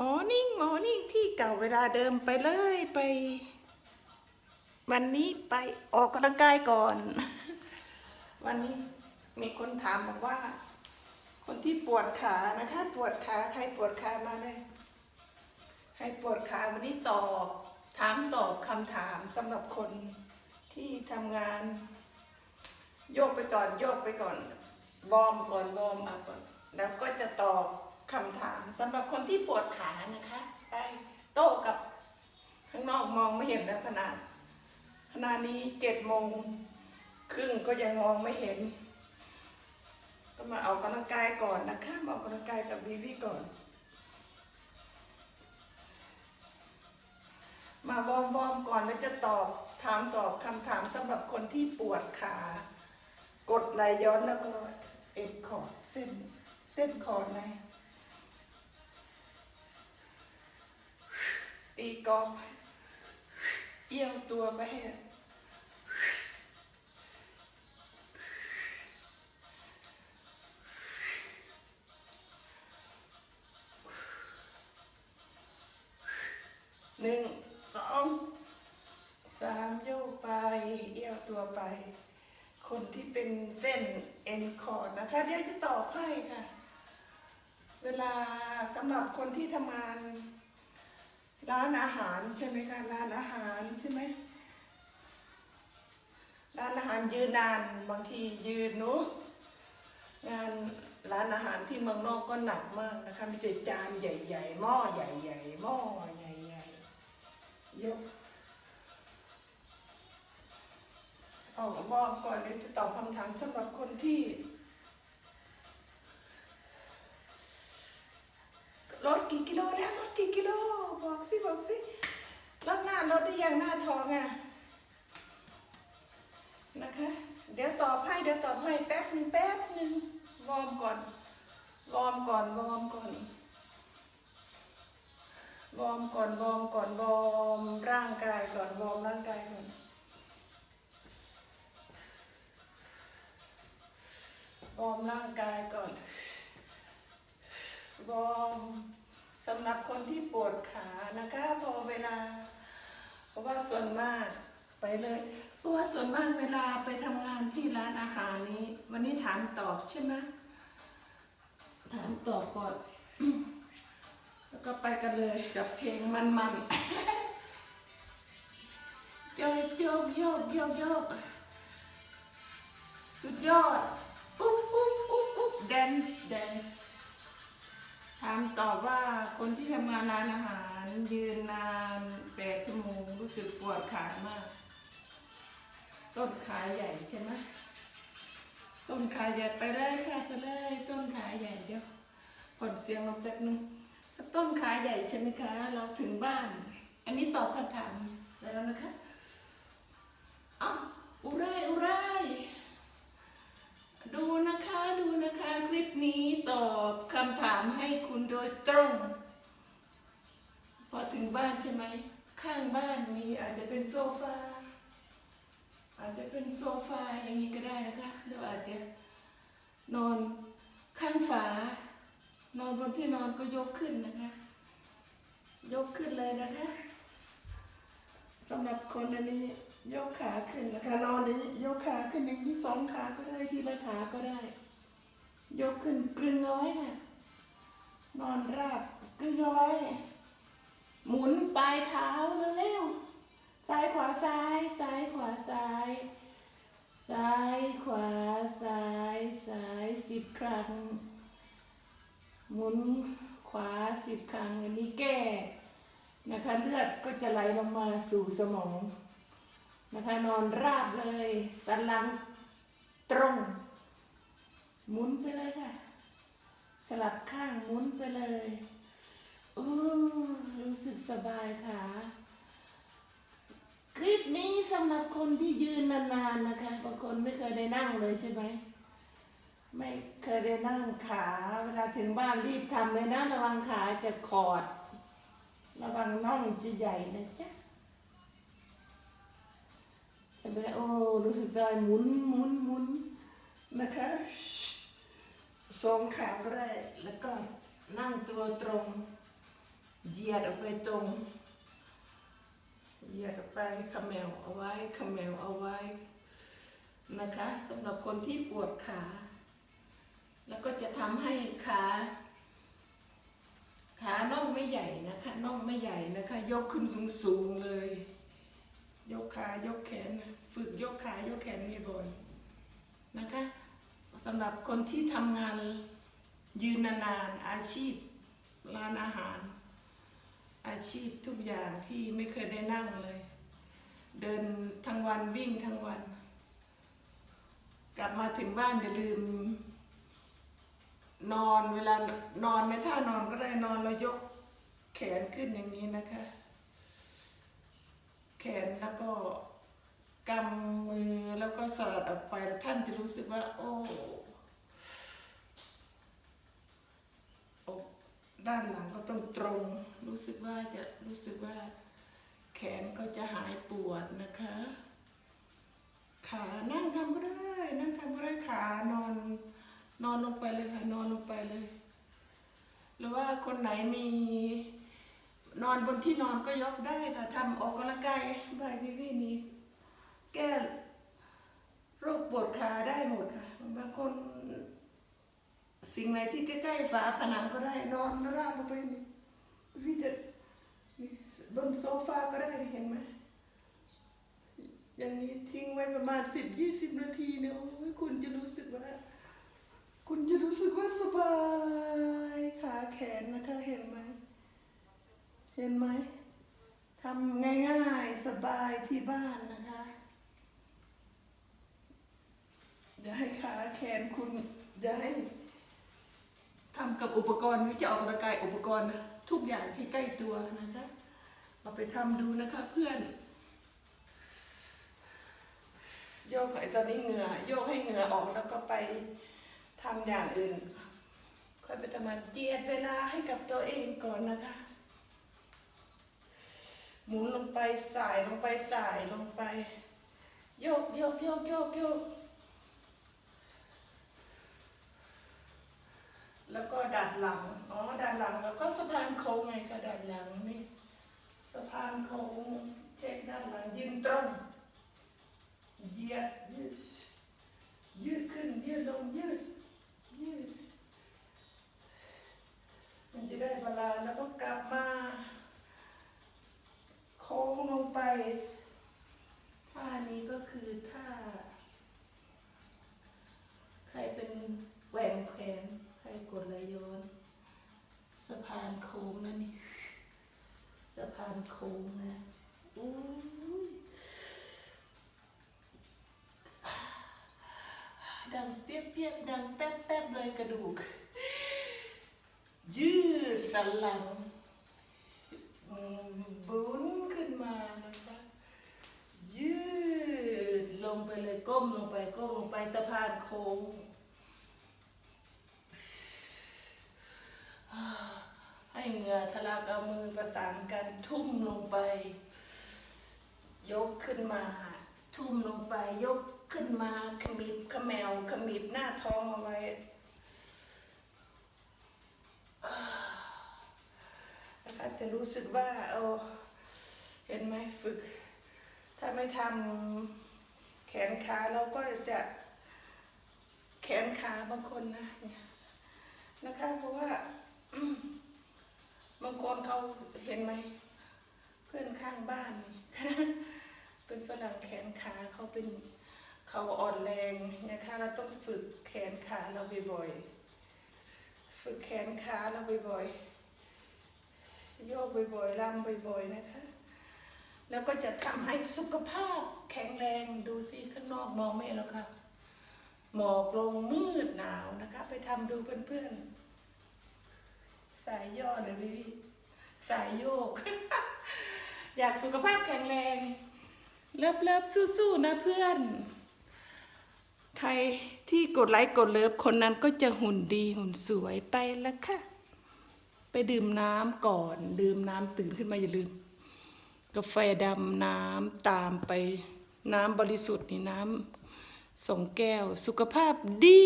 อ๋อนิ่งอ๋อนิ่งที่เก่าเวลาเดิมไปเลยไป วันนี้ไปออกกำลังกายก่อน วันนี้มีคนถามบอกว่า คนที่ปวดขานะคะ ปวดขาใครปวดขามาเลยใครปวดขาวันนี้ตอบถามตอบคำถามสำหรับคนที่ทำงาน โยกไปก่อนโยกไปก่อนวอร์มก่อนวอร์มอัพก่อนแล้วก็จะตอบ คำถามสำหรับคนที่ปวดขานะคะไปโต้กับข้างนอกมองไม่เห็นแล้วขนาดขณะนี้เจ็ดโมงครึ่งก็ยังมองไม่เห็น ก็มาเอากำลังกายก่อนนะคะมาออกกำลังกายกับวีวีก่อน มาวอร์มวอมก่อนแล้วจะตอบถามตอบคำถามสำหรับคนที่ปวดขากดไหลย้อนแล้วก็เอ็นคอร์ดเส้นเส้นคอร์ดใน ตีกอล์ฟเอี้ยวตัวไปให้หนึ่งสองสามโยกไป เอี้ยวตัวไป คนที่เป็นเส้นเอ็นคอร์ดนะคะเดี๋ยวจะตอบให้ค่ะ เวลาสำหรับคนที่ทำงาน ร้านอาหารใช่ไหมคะร้านอาหารใช่ไหมร้านอาหารยืนนานบางทียืนเนุงานร้านอาหารที่เมืองนอกก็หนักมากนะคะมีแต่จานใหญ่ๆหม้อใหญ่ๆหม้อใหญ่ๆยกออกบอกก่อนเดี๋ยวจะตอบคำถามสำหรับคนที่ สิบอกสิลดหน้าลดได้ยังหน้าท้องอะนะคะ เดี๋ยวตอบให้เดี๋ยวตอบให้แป๊บหนึงแป๊บหนึงวอร์มก่อนวอร์มก่อนวอร์มก่อนวอร์มก่อนวอร์มก่อนวอร์มร่างกายก่อนวอร์มร่างกายก่อนวอร์มร่างกายก่อนวอร์ม สำหรับคนที่ปวดขานะคะ พอเวลา เพราะว่าส่วนมากไปเลยเพราะว่าส่วนมากเวลาไปทำงานที่ร้านอาหารนี้ วันนี้ถามตอบใช่ไหมถามตอบก่อนแล้วก็ไปกันเลยกับเพลงมันๆโยกโยกโยกโยกโยกสุดยอด อุ๊บอุ๊บอุ๊บอุ๊บแดนซ์แดนซ์ ถามตอบว่าคนที่ทำงานร้านอาหารยืนนานแปดชั่วโมงรู้สึกปวดขามาก ต้นขาใหญ่ใช่ไหมต้นขาใหญ่ไปเลยค่ะไปเลยต้นขาใหญ่เดี๋ยวผ่อนเสียงลงแป๊บนึงต้นขาใหญ่ใช่ไหมคะ เราถึงบ้าน อันนี้ตอบคำถามแล้วนะคะอ้าวอุไรอุไร อบคำถามให้คุณโดยตรง พอถึงบ้านใช่ไหม ข้างบ้านมีอาจจะเป็นโซฟา อาจจะเป็นโซฟาอย่างนี้ก็ได้นะคะหรืออาจจะนอนข้างฝา นอนบนที่นอนก็ยกขึ้นนะคะ ยกขึ้นเลยนะคะสำหรับคนอันนี้ยกขาขึ้นนะคะนอนนี้ยกขาขึ้นหนึ่งที่สองขาก็ได้ที่ละขาก็ได้ ยกขึ้นกลึงเอาไว้ค่ะ นอนราบกลึงเอาไว้ หมุนปลายเท้าเร็วๆซ้ายขวาซ้าย ซ้ายขวาซ้าย ซ้ายขวาซ้ายซ้ายสิบครั้ง หมุนขวาสิบครั้ง อันนี้แก้นะคะเลือดก็จะไหลลงมาสู่สมองนะคะนอนราบเลย สันหลังตรง หมุนไปเลยค่ะ สลับข้างหมุนไปเลยอู้รู้สึกสบายค่ะ คลิปนี้สำหรับคนที่ยืนนานๆนะคะบางคนไม่เคยได้นั่งเลยใช่ไหมไม่เคยได้นั่งขา เวลาถึงบ้านรีบทำเลยนะ ระวังขาจะขอด ระวังน่องจะใหญ่นะจ๊ะจะไปโอ้รู้สึกใจหมุนหมุนหมุนนะคะ สองขาก็ได้ แล้วก็นั่งตัวตรงเหยียดออกไปตรงเหยียดออกไปขมวเอาไว้ขมวเอาไว้นะคะสำหรับคนที่ปวดขา แล้วก็จะทำให้ขาขาน่องไม่ใหญ่นะคะน่องไม่ใหญ่นะคะ ยกขึ้นสูงๆเลย ยกขายกแขน ฝึกยกขายกแขนบ่อยๆนะคะ สำหรับคนที่ทำงานยืนนานๆอาชีพร้านอาหาร อาชีพทุกอย่างที่ไม่เคยได้นั่งเลย เดินทั้งวันวิ่งทั้งวัน กลับมาถึงบ้านอย่าลืม นอนเวลานอนไม่ท่านอนก็ได้นอนแล้วยกแขนขึ้นอย่างนี้นะคะ แขนแล้วก็ กำมือแล้วก็สอดออกไปแล้วท่านจะรู้สึกว่า โอ้ด้านหลังก็ต้องตรง รู้สึกว่าจะรู้สึกว่า แขนก็จะหายปวดนะคะ ขานั่งทำก็ได้ นั่งทำก็ได้ขานอน นอนลงไปเลยค่ะนอนลงไปเลย หรือว่าคนไหนมี นอนบนที่นอนก็ยกได้ค่ะทำออกกำลังกายบายวิวีนี้ แก้โรคปวดขาได้หมดค่ะบางคนสิ่งไหนที่ใกล้ๆฝาผนังก็ได้นอนราบลงไปนี่พี่จะบนโซฟาก็ได้เห็นไหมอย่างนี้ทิ้งไว้ประมาณสิบยี่สิบนาทีเนี่ยโอ้ยคุณจะรู้สึกว่า คุณจะรู้สึกว่าสบายขาแขนนะคะเห็นไหมเห็นไหมทำง่ายๆสบายที่บ้านนะคะ อย่าให้ขาแขนคุณอย่าให้ทำกับอุปกรณ์วิจะออกกำลังกายอุปกรณ์ทุกอย่างที่ใกล้ตัวนะคะเอาไปทำดูนะคะเพื่อน โยกไอ้ตอนนี้เหงื่อโยกให้เหงื่อออกแล้วก็ไปทำอย่างอื่น ค่อยไปทำงาเจียดเวลาให้กับตัวเองก่อนนะคะ หมุนลงไปสายลงไปสายลงไป โยกโยกโยกโยกโยก แล้วก็ดัดหลัง อ๋อ ดัดหลังแล้วก็สะพานโค้งไงก็ดัดหลังนี่ สะพานโค้งเช็คด้านหลังยืนตรงเหยียดยืดยืดขึ้นยืดลงยืดยืด มันจะได้เวลาแล้วก็กลับมา โค้งลงไปท่านี้ก็คือท่า ใครเป็นแหวนแขนใครกดไหลย้อนสะพานโค้งนั่นนี่สะพานโค้งนะอู้ยดังเปียกๆดังแป๊บๆเลยกระดูก ยืดสันหลังบุ้นขึ้นมานะคะยืดลงไปเลยก้มลงไปก้มลงไปสะพานโค้ง ให้เหงื่อทะลักเอามือประสานกันทุ่มลงไป ยกขึ้นมา ทุ่มลงไปยกขึ้นมาขมิบขมวขมิบหน้าท้องเอาไว้ นะคะจะรู้สึกว่าเออเห็นไหมฝึก ถ้าไม่ทำแขนขาเราก็จะแขนขาบางคนนะนะคะเพราะว่า บางคนเขาเห็นไหม เพื่อนข้างบ้าน เป็นฝรั่งแขนขาเขาเป็นเขาอ่อนแรงนะคะเราต้องฝึกแขนขาเราบ่อยๆฝึกแขนขาเราบ่อยๆโยกบ่อยๆรำบ่อยๆนะคะ แล้วก็จะทำให้สุขภาพแข็งแรงดูสิข้างนอกมองไม่เห็นแล้วค่ะหมอกลงมืดหนาวนะคะ ไปทำดูเพื่อนๆ สายย่อเลยพี่สายโยก อยากสุขภาพแข็งแรง เลิฟเลิฟสู้ๆนะเพื่อน ใครที่กดไลค์กดเลิฟคนนั้นก็จะหุ่นดีหุ่นสวยไปแล้วค่ะ ไปดื่มน้ำก่อน ดื่มน้ำตื่นขึ้นมาอย่าลืม กาแฟดำน้ำตามไปน้ำบริสุทธิ์นี่น้ำสองแก้ว สุขภาพดี